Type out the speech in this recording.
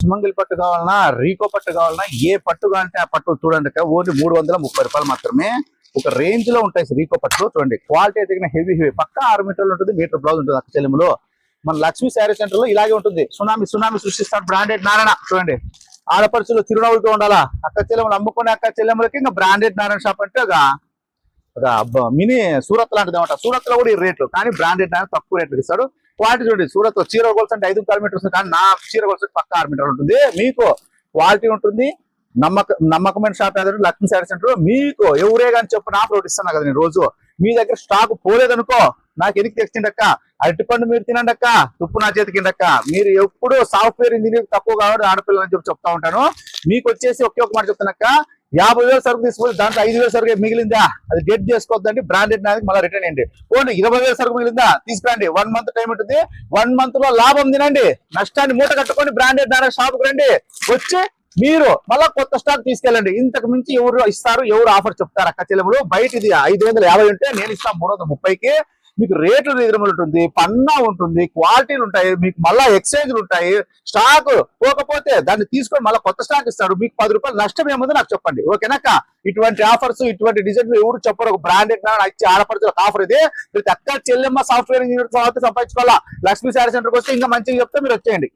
సుమంగిల్ పట్టు కావాలన్నా రీకో పట్టు కావాలన్నా ఏ పట్టు కావాలంటే ఆ పట్టు చూడండి ఓన్లీ మూడు వందల ముప్పై రూపాయలు మాత్రమే ఒక రేంజ్లో ఉంటాయి రీకో పట్టు చూడండి క్వాలిటీ అయితే హెవీ హెవీ. పక్క ఆరు మీటర్లు ఉంటుంది మీటర్ బ్లౌజ్ ఉంటుంది అక్క చెల్లెములో మన లక్ష్మీ శారీ సెంటర్లో ఇలాగే ఉంటుంది. సునామీ సునామీ సృష్టిస్తాడు బ్రాండెడ్ నారాయణ. చూడండి ఆడపడుచులు చిరునవ్వులతో ఉండాలా? అక్క చెల్లెములు అమ్ముకునే అక్క చెల్లెములకి ఇంకా బ్రాండెడ్ నారాయణ షాప్ అంటే ఒక మినీ సూరత్ లాంటిది అనమాట సూరత్లో కూడా ఈ రేట్లు కానీ బ్రాండెడ్ అనేది తక్కువ రేట్లు ఇస్తాడు. క్వాలిటీ చూడండి సూరత్లో చీర గోల్స్ అంటే ఐదు కిలోమీటర్స్ కానీ నా చీర గోల్స్ పక్క ఆరు మీటర్లు ఉంటుంది. మీకు క్వాలిటీ ఉంటుంది నమ్మక నమ్మకమైన షాప్ ఏదంటే లక్ష్మీ శారీ సెంటర్ మీకు ఎవరే కానీ చెప్పు నా ప్రోట్ ఇస్తాను కదా నేను రోజు. మీ దగ్గర స్టాక్ పోలేదనుకో నాకు ఎనికి తెచ్చిండక్క అరటిపండు మీరు తినండక్క తుప్పు నా చేతికి కిందక్క మీరు ఎప్పుడు సాఫ్ట్వేర్ ఇంజనీర్ తక్కువ కాబట్టి ఆడపిల్లలని చెప్పి చెప్తా ఉంటాను. మీకు వచ్చేసి ఒకే ఒక మాట చెప్తానక్క యాభై వేలు సరుకు తీసుకుని దాంట్లో ఐదు వేల సరుకు మిగిలిందా? అది డెట్ చేసుకోవద్దండి బ్రాండెడ్ నాది మళ్ళీ రిటర్న్ అయ్యండి పోండి ఇరవై వేల సరుకు మిగిలిందా? తీసుకురండి. వన్ మంత్ టైం ఉంటుంది. వన్ మంత్లో లాభం తినండి. నష్టాన్ని మూట కట్టుకొని బ్రాండెడ్ నారా షాప్కి రండి. వచ్చి మీరు మళ్ళా కొత్త స్టాక్ తీసుకెళ్ళండి. ఇంతకు మించి ఎవరు ఇస్తారు? ఎవరు ఆఫర్ చెప్తారు? అక్క చెల్లెములు బయట ఇది ఐదు వందల యాభై ఉంటే నేను ఇస్తాను మూడు వందల ముప్పైకి. మీకు రేట్లు రీజనబుల్ ఉంటుంది పన్నా ఉంటుంది క్వాలిటీలు ఉంటాయి మీకు మళ్ళా ఎక్స్చేంజ్లు ఉంటాయి స్టాక్ పోకపోతే దాన్ని తీసుకొని మళ్ళీ కొత్త స్టాక్ ఇస్తాడు మీకు పది రూపాయలు నష్టం ఏముందో నాకు చెప్పండి. ఓకేనాక ఇటువంటి ఆఫర్స్ ఇటువంటి డిజైన్లు ఎవరు చెప్పరు. ఒక బ్రాండెడ్ ఇచ్చి ఆడపడుతులకు ఆఫర్ ఇది. ప్రతి అక్క చెల్లెమ్మ సాఫ్ట్వేర్ ఇంజనీర్ సంపాదించుకోవాలా? లక్ష్మీ శారీ సెంటర్కి వస్తే ఇంకా మంచిగా చెప్తే మీరు వచ్చేయండి.